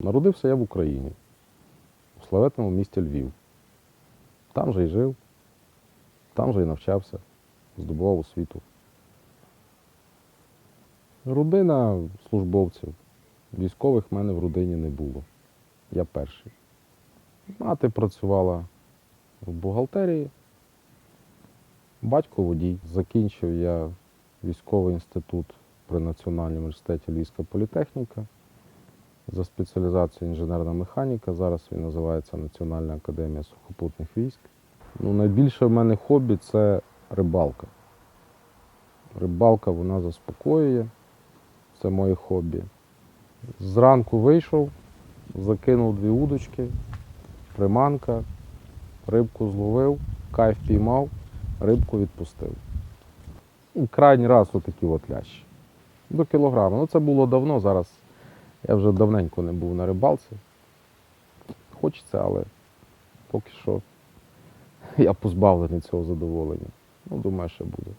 Народився я в Україні, у славетному місті Львів. Там же й жив, там же й навчався, здобував освіту. Родина службовців. Військових в мене в родині не було. Я перший. Мати працювала в бухгалтерії, батько водій. Закінчив я військовий інститут при Національному університеті Львівська політехніка за спеціалізацією інженерна механіка. Зараз він називається Національна академія сухопутних військ. Ну, найбільше в мене хобі це рибалка. Рибалка вона заспокоює. Це моє хобі. Зранку вийшов, закинув дві удочки, приманка, рибку зловив, кайф піймав, рибку відпустив. Крайній раз отакі от лящі. До кілограма. Ну це було давно, зараз я вже давненько не був на рибалці. Хочеться, але поки що я позбавлений цього задоволення. Ну, думаю, ще буде.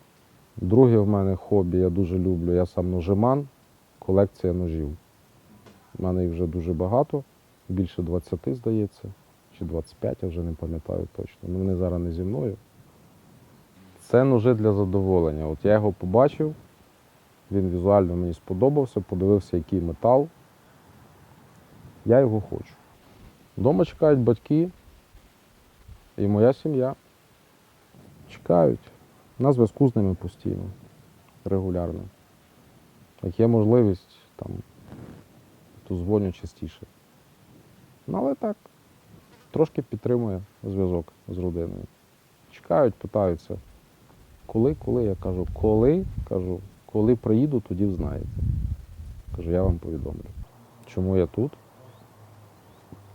Друге в мене хобі, я дуже люблю. Я сам ножеман, колекція ножів. У мене їх вже дуже багато, більше 20, здається, чи 25, я вже не пам'ятаю точно. Ну, вони зараз не зі мною. Це ножи для задоволення. От я його побачив, він візуально мені сподобався, подивився, який метал. Я його хочу. Дома чекають батьки і моя сім'я. Чекають. На зв'язку з ними постійно, регулярно. Як є можливість, там, то дзвоню частіше. Ну, але так, трошки підтримує зв'язок з родиною. Чекають, питаються, коли, коли? Я кажу, коли? Кажу, коли приїду, тоді взнаєте. Кажу, я вам повідомлю. Чому я тут?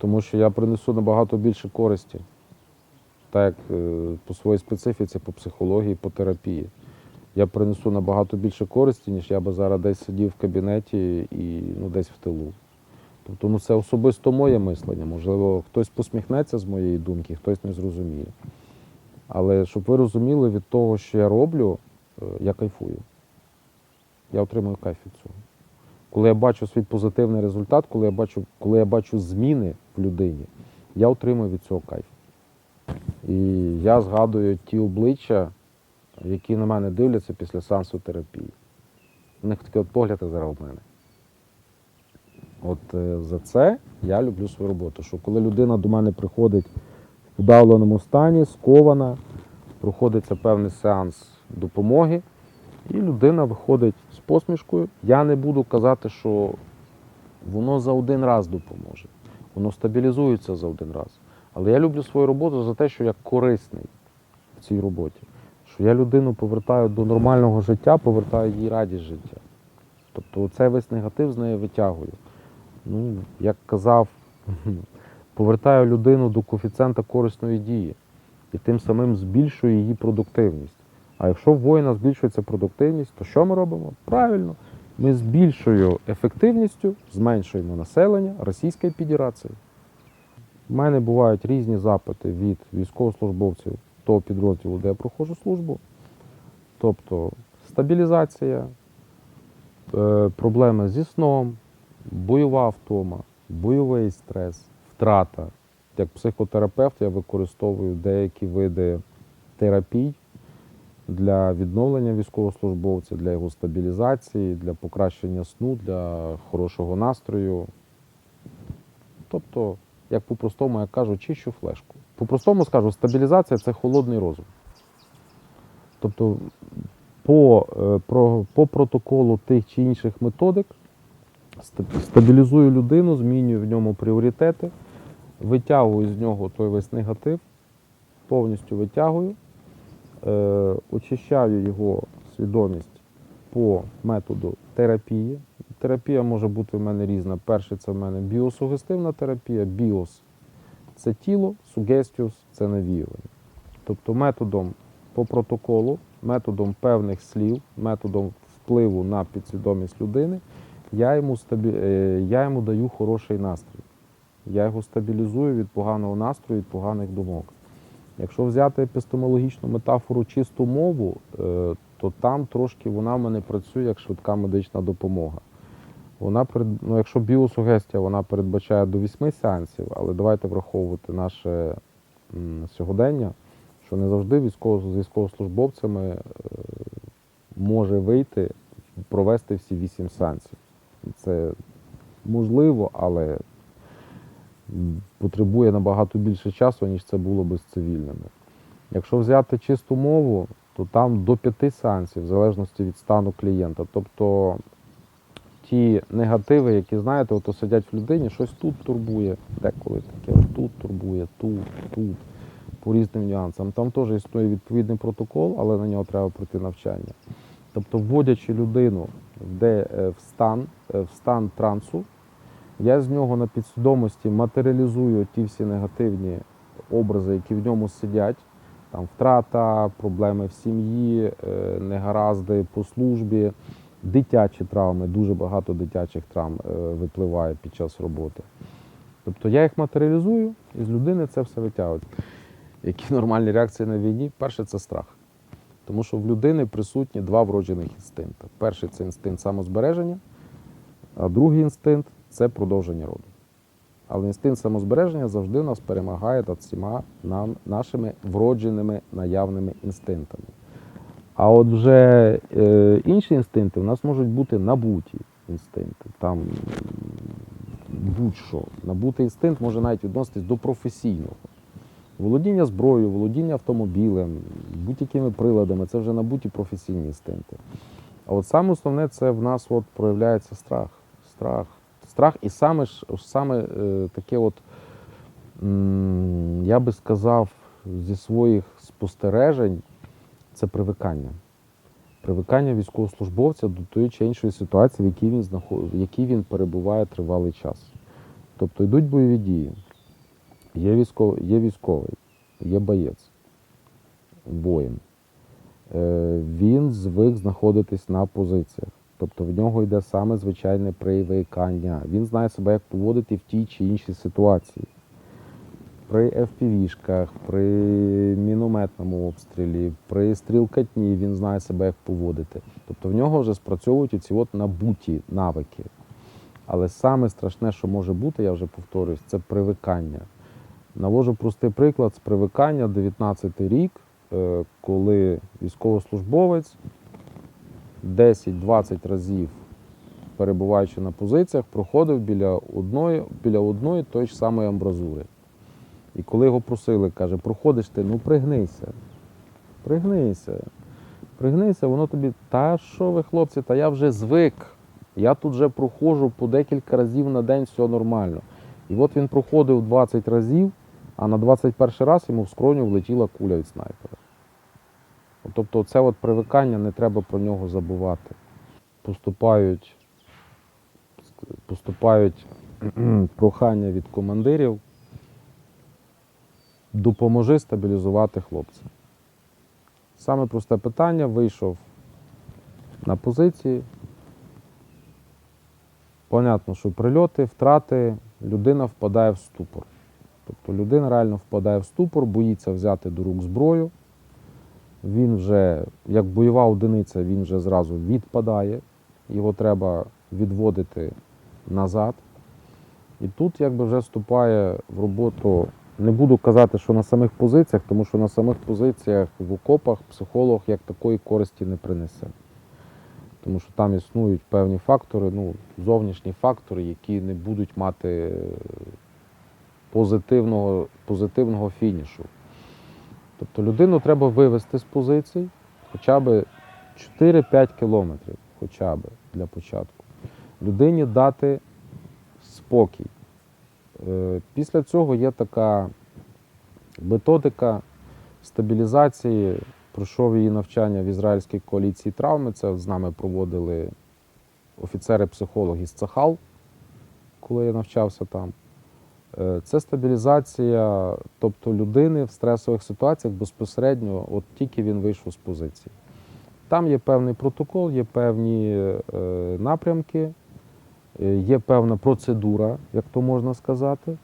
Тому що я принесу набагато більше користі, так як е, по своїй специфіці, по психології, по терапії. Я принесу набагато більше користі, ніж я би зараз десь сидів в кабінеті і ну, десь в тилу. Тобто ну, це особисто моє мислення. Можливо, хтось посміхнеться з моєї думки, хтось не зрозуміє. Але щоб ви розуміли, від того, що я роблю, е, я кайфую. Я отримую кайф від цього. Коли я бачу свій позитивний результат, коли я бачу, коли я бачу зміни в людині, я отримую від цього кайф. І я згадую ті обличчя, які на мене дивляться після сеансу терапії. У них такий от погляд зараз в мене. От е, за це я люблю свою роботу. Що коли людина до мене приходить в вдавленому стані, скована, проходиться певний сеанс допомоги, і людина виходить з посмішкою. Я не буду казати, що воно за один раз допоможе. Воно стабілізується за один раз. Але я люблю свою роботу за те, що я корисний в цій роботі. Що я людину повертаю до нормального життя, повертаю їй радість життя. Тобто цей весь негатив з неї витягую. Ну, як казав, повертаю людину до коефіцієнта корисної дії і тим самим збільшую її продуктивність. А якщо в воїна збільшується продуктивність, то що ми робимо? Правильно, ми з більшою ефективністю зменшуємо населення Російської Федерації. У мене бувають різні запити від військовослужбовців того підрозділу, де я проходжу службу. Тобто стабілізація, е, проблеми зі сном, бойова втома, бойовий стрес, втрата. Як психотерапевт я використовую деякі види терапій для відновлення військовослужбовця, для його стабілізації, для покращення сну, для хорошого настрою. Тобто, як по-простому я кажу, чищу флешку. По-простому скажу, стабілізація це холодний розум. Тобто, по, е, про, по протоколу тих чи інших методик стабілізую людину, змінюю в ньому пріоритети, витягую з нього той весь негатив, повністю витягую, е, очищаю його свідомість по методу терапії. Терапія може бути в мене різна. Перше, це в мене біосугестивна терапія, біос це тіло, сугестіус це навіювання. Тобто методом по протоколу, методом певних слів, методом впливу на підсвідомість людини, я йому, стабі... е, я йому даю хороший настрій. Я його стабілізую від поганого настрою, від поганих думок. Якщо взяти епістемологічну метафору чисту мову, е, то там трошки вона в мене працює як швидка медична допомога. Вона ну, якщо біосугестія, вона передбачає до 8 сеансів, але давайте враховувати наше сьогодення, що не завжди військово, з військовослужбовцями е, може вийти провести всі 8 сеансів. Це можливо, але потребує набагато більше часу, ніж це було би з цивільними. Якщо взяти чисту мову, то там до п'яти сеансів, в залежності від стану клієнта. Тобто ті негативи, які знаєте, ото сидять в людині, щось тут турбує, деколи таке, тут турбує, тут, тут, по різним нюансам. Там теж існує відповідний протокол, але на нього треба пройти навчання. Тобто, вводячи людину е, в, стан, е, в стан трансу, я з нього на підсвідомості матеріалізую ті всі негативні образи, які в ньому сидять. Там втрата, проблеми в сім'ї, е, негаразди по службі, дитячі травми, дуже багато дитячих травм е, випливає під час роботи. Тобто я їх матеріалізую і з людини це все витягують. Які нормальні реакції на війні? Перше це страх. Тому що в людини присутні два вроджених інстинкти. Перший це інстинкт самозбереження, а другий інстинкт це продовження роду. Але інстинкт самозбереження завжди нас перемагає над всіма нам, нашими вродженими наявними інстинктами. А от вже е, інші інстинкти в нас можуть бути набуті інстинкти. Там будь-що. Набутий інстинкт може навіть відноситись до професійного. Володіння зброєю, володіння автомобілем, будь-якими приладами це вже набуті професійні інстинкти. А от саме основне це в нас от проявляється страх. Страх. Страх і саме ж саме е, таке, от, я би сказав, зі своїх спостережень, це привикання. Привикання військовослужбовця до тої чи іншої ситуації, в якій він знаход... в якій він перебуває тривалий час. Тобто йдуть бойові дії. Є, військов... є військовий, є боєць воїн. Е, Він звик знаходитись на позиціях. Тобто в нього йде саме звичайне привикання. Він знає себе, як поводити в тій чи іншій ситуації. При FPV-шках, при мінометному обстрілі, при стрілкатні він знає себе, як поводити. Тобто в нього вже спрацьовують ці от набуті навики. Але саме страшне, що може бути, я вже повторюсь, це привикання. Навожу простий приклад з привикання 19 рік, е, коли військовослужбовець 10-20 разів перебуваючи на позиціях, проходив біля одної, біля одної тої ж самої амбразури. І коли його просили, каже, проходиш ти, ну пригнися. Пригнися. Пригнися, воно тобі, та що ви, хлопці, та я вже звик. Я тут вже проходжу по декілька разів на день, все нормально. І от він проходив 20 разів, а на 21 раз йому в скроню влетіла куля від снайпера. Тобто це от привикання, не треба про нього забувати. Поступають, поступають прохання від командирів. Допоможи стабілізувати хлопця. Саме просте питання, вийшов на позиції. Понятно, що прильоти, втрати, людина впадає в ступор. Тобто людина реально впадає в ступор, боїться взяти до рук зброю. Він вже, як бойова одиниця, він вже зразу відпадає, його треба відводити назад. І тут якби вже вступає в роботу, не буду казати, що на самих позиціях, тому що на самих позиціях в окопах психолог як такої користі не принесе. Тому що там існують певні фактори, ну, зовнішні фактори, які не будуть мати позитивного, позитивного фінішу. Тобто людину треба вивести з позицій хоча б 4-5 кілометрів, хоча б для початку. Людині дати спокій. Е, Після цього є така методика стабілізації. Пройшов її навчання в ізраїльській коаліції травми. Це з нами проводили офіцери-психологи з Цахал, коли я навчався там. Е, Це стабілізація, тобто людини в стресових ситуаціях безпосередньо, от тільки він вийшов з позиції. Там є певний протокол, є певні е, напрямки, е, є певна процедура, як то можна сказати.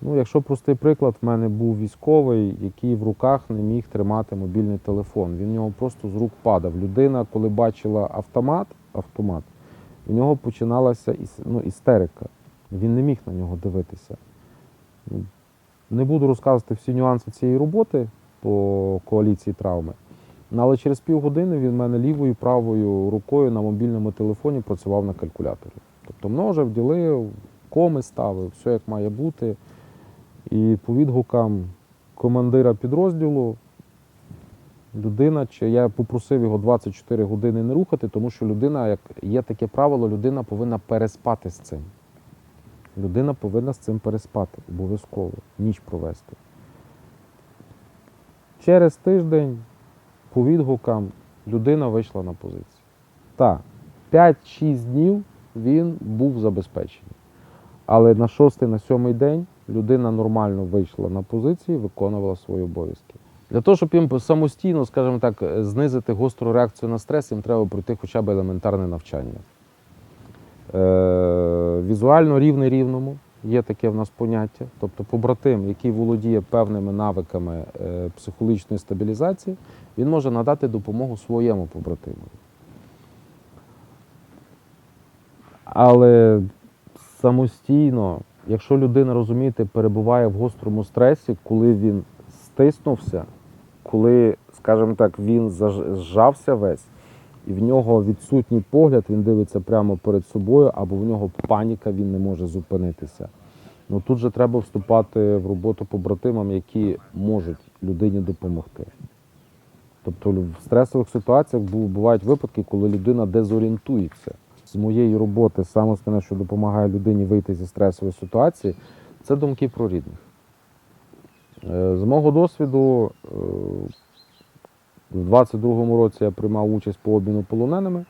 Ну, якщо простий приклад, в мене був військовий, який в руках не міг тримати мобільний телефон. Він в нього просто з рук падав. Людина, коли бачила автомат, автомат, у нього починалася ну, істерика. Він не міг на нього дивитися. Не буду розказувати всі нюанси цієї роботи по коаліції травми. Але через півгодини він в мене лівою правою рукою на мобільному телефоні працював на калькуляторі. Тобто множив, ділив, коми ставив, все як має бути. І по відгукам командира підрозділу людина, чи я попросив його 24 години не рухати, тому що людина, як є таке правило, людина повинна переспати з цим. Людина повинна з цим переспати обов'язково, ніч провести. Через тиждень по відгукам людина вийшла на позицію. Так, 5-6 днів він був забезпечений. Але на шостий, на сьомий день людина нормально вийшла на позиції, виконувала свої обов'язки. Для того, щоб їм самостійно, скажімо так, знизити гостру реакцію на стрес, їм треба пройти хоча б елементарне навчання. Е, візуально рівний рівному є таке в нас поняття. Тобто побратим, який володіє певними навиками е, психологічної стабілізації, він може надати допомогу своєму побратиму. Але самостійно, якщо людина, розумієте, перебуває в гострому стресі, коли він стиснувся, коли, скажімо так, він заж- зжався весь, і в нього відсутній погляд, він дивиться прямо перед собою, або в нього паніка, він не може зупинитися. Ну тут же треба вступати в роботу побратимам, які можуть людині допомогти. Тобто в стресових ситуаціях бувають випадки, коли людина дезорієнтується. З моєї роботи саме основне, що допомагає людині вийти зі стресової ситуації, це думки про рідних. Е, З мого досвіду, в 22-му році я приймав участь по обміну полоненими.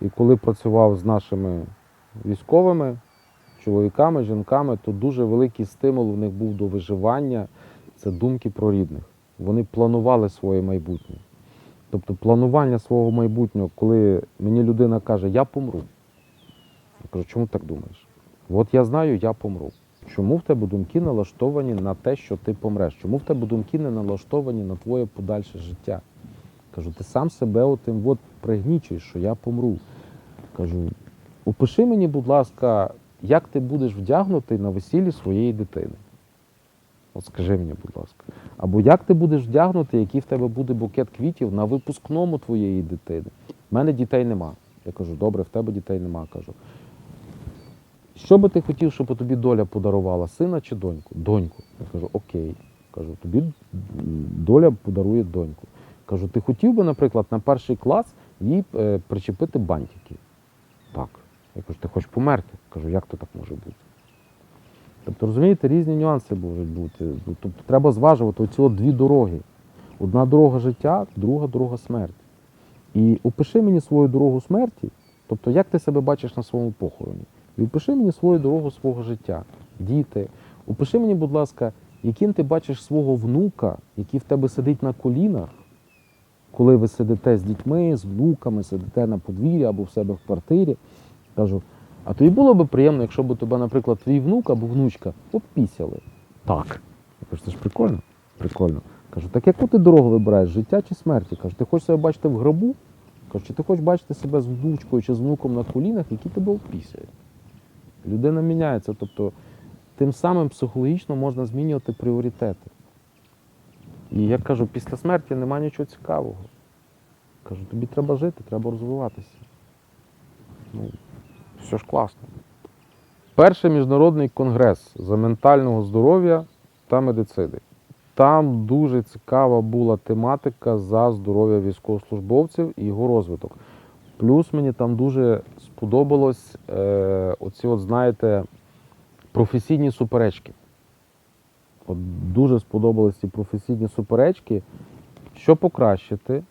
І коли працював з нашими військовими, чоловіками, жінками, то дуже великий стимул у них був до виживання це думки про рідних. Вони планували своє майбутнє. Тобто планування свого майбутнього, коли мені людина каже, я помру. Я кажу, чому так думаєш? От я знаю, я помру. Чому в тебе думки налаштовані на те, що ти помреш? Чому в тебе думки не налаштовані на твоє подальше життя? Кажу, ти сам себе отим от пригнічуєш, що я помру. Кажу, опиши мені, будь ласка, як ти будеш вдягнутий на весіллі своєї дитини. От скажи мені, будь ласка. Або як ти будеш вдягнутий, який в тебе буде букет квітів на випускному твоєї дитини. У мене дітей нема. Я кажу, добре, в тебе дітей нема. Кажу. Що би ти хотів, щоб тобі доля подарувала, сина чи доньку? Доньку. Я кажу, окей. Кажу, тобі доля подарує доньку. Кажу, ти хотів би, наприклад, на перший клас їй е, причепити бантики? Так. Я кажу, ти хочеш померти? Кажу, як то так може бути? Тобто, розумієте, різні нюанси можуть бути. Ну, Тобто треба зважувати оці дві дороги. Одна дорога життя, друга дорога смерті. І опиши мені свою дорогу смерті, тобто як ти себе бачиш на своєму похороні. І опиши мені свою дорогу свого життя, діти. Опиши мені, будь ласка, яким ти бачиш свого внука, який в тебе сидить на колінах, коли ви сидите з дітьми, з внуками, сидите на подвір'ї або в себе в квартирі. Кажу, а тобі було б приємно, якщо б тебе, наприклад, твій внук або внучка обпісяли. Так. Я кажу, це ж прикольно. Прикольно. Кажу, так яку ти дорогу вибираєш, життя чи смерті? Кажу, ти хочеш себе бачити в гробу? Кажу, чи ти хочеш бачити себе з внучкою чи з внуком на колінах, які тебе обпісяють? Людина міняється, тобто тим самим психологічно можна змінювати пріоритети. І я кажу, після смерті немає нічого цікавого. Кажу, тобі треба жити, треба розвиватися. Ну, все ж класно. Перший міжнародний конгрес за ментального здоров'я та медицини. Там дуже цікава була тематика за здоров'я військовослужбовців і його розвиток. Плюс мені там дуже сподобалось е, оці, от, знаєте, професійні суперечки. От дуже сподобались ці професійні суперечки, що покращити,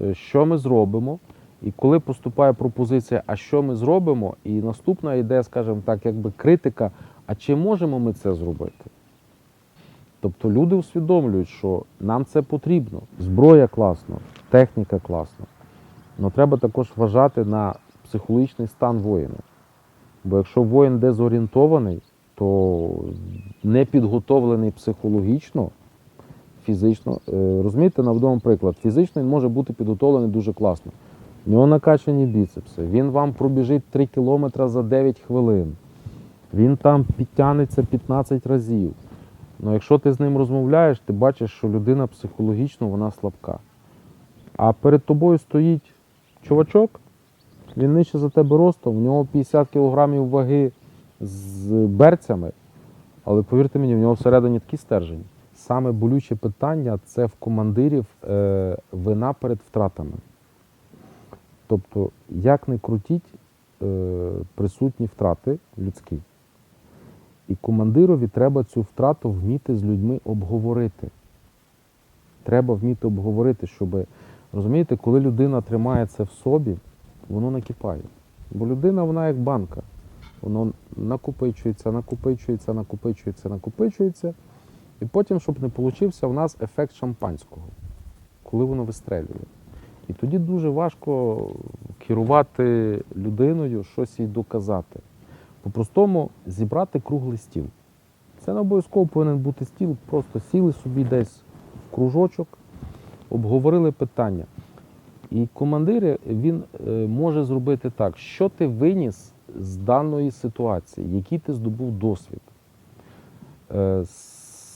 е, що ми зробимо. І коли поступає пропозиція, а що ми зробимо, і наступна йде, скажімо так, якби критика, а чи можемо ми це зробити? Тобто люди усвідомлюють, що нам це потрібно. Зброя класно, техніка класна. Але треба також вважати на психологічний стан воїна. Бо якщо воїн дезорієнтований, то не підготовлений психологічно, фізично, е, розумієте, наведемо приклад, фізично він може бути підготовлений дуже класно. в нього накачані біцепси, він вам пробіжить 3 кілометри за 9 хвилин, він там підтягнеться 15 разів. Ну, якщо ти з ним розмовляєш, ти бачиш, що людина психологічно вона слабка. А перед тобою стоїть чувачок, він нижче за тебе ростом, в нього 50 кілограмів ваги з берцями, але повірте мені, в нього всередині такий стержень. Саме болюче питання це в командирів е, вина перед втратами. Тобто, як не крутіть, е, присутні втрати людські. І командирові треба цю втрату вміти з людьми обговорити. Треба вміти обговорити, щоб, розумієте, коли людина тримає це в собі, воно накипає. Бо людина, вона як банка. Воно накопичується, накопичується, накопичується, накопичується. І потім, щоб не получився, в нас ефект шампанського, коли воно вистрелює. І тоді дуже важко керувати людиною, щось їй доказати. По-простому зібрати круглий стіл. Це не обов'язково повинен бути стіл, просто сіли собі десь в кружочок, обговорили питання. І командир він е, може зробити так, що ти виніс з даної ситуації, який ти здобув досвід. Е,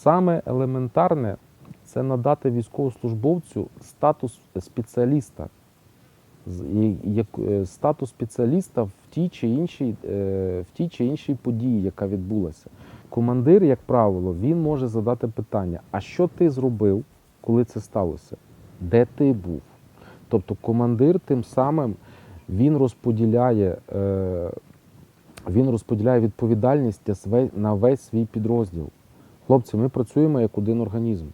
Саме елементарне це надати військовослужбовцю статус спеціаліста. Е, Статус спеціаліста в тій чи іншій, в тій чи іншій події, яка відбулася. Командир, як правило, він може задати питання: а що ти зробив, коли це сталося? Де ти був? Тобто командир тим самим він розподіляє, е, він розподіляє відповідальність на весь свій підрозділ. Хлопці, ми працюємо як один організм.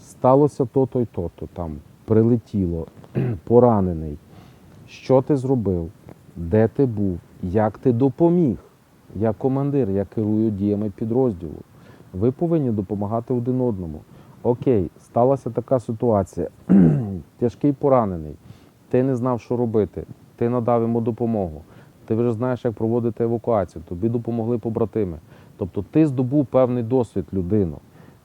Сталося то-то й то-то, там прилетіло, поранений. Що ти зробив? Де ти був? Як ти допоміг? Я командир, я керую діями підрозділу. Ви повинні допомагати один одному. Окей, сталася така ситуація. Тяжкий поранений. Ти не знав, що робити. Ти надав йому допомогу. Ти вже знаєш, як проводити евакуацію. Тобі допомогли побратими. Тобто ти здобув певний досвід людину.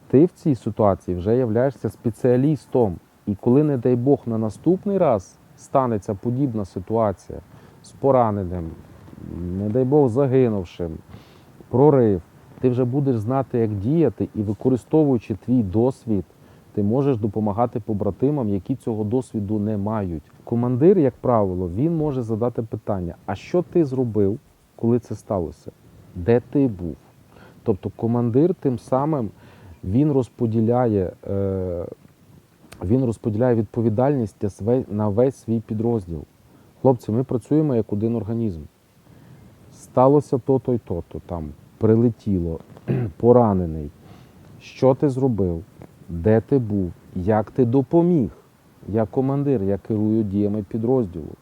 Ти в цій ситуації вже являєшся спеціалістом. І коли, не дай Бог, на наступний раз станеться подібна ситуація з пораненим, не дай Бог, загинувшим, прорив, ти вже будеш знати, як діяти, і використовуючи твій досвід, ти можеш допомагати побратимам, які цього досвіду не мають. Командир, як правило, він може задати питання: а що ти зробив, коли це сталося? Де ти був? Тобто командир тим самим він розподіляє, е, він розподіляє відповідальність на весь свій підрозділ. Хлопці, ми працюємо як один організм. Сталося то-то й то-то, там прилетіло, поранений. Що ти зробив? Де ти був? Як ти допоміг? Я командир, я керую діями підрозділу.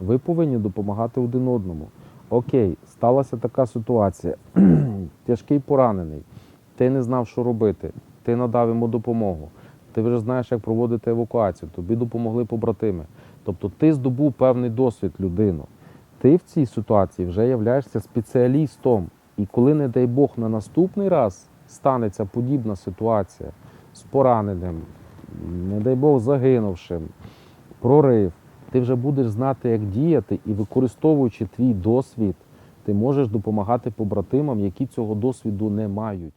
Ви повинні допомагати один одному. Окей, сталася така ситуація. Тяжкий поранений. Ти не знав, що робити. Ти надав йому допомогу. Ти вже знаєш, як проводити евакуацію. Тобі допомогли побратими. Тобто ти здобув певний досвід людину. Ти в цій ситуації вже являєшся спеціалістом. І коли, не дай Бог, на наступний раз станеться подібна ситуація з пораненим, не дай Бог, загинувшим, прорив, ти вже будеш знати, як діяти, і використовуючи твій досвід, ти можеш допомагати побратимам, які цього досвіду не мають.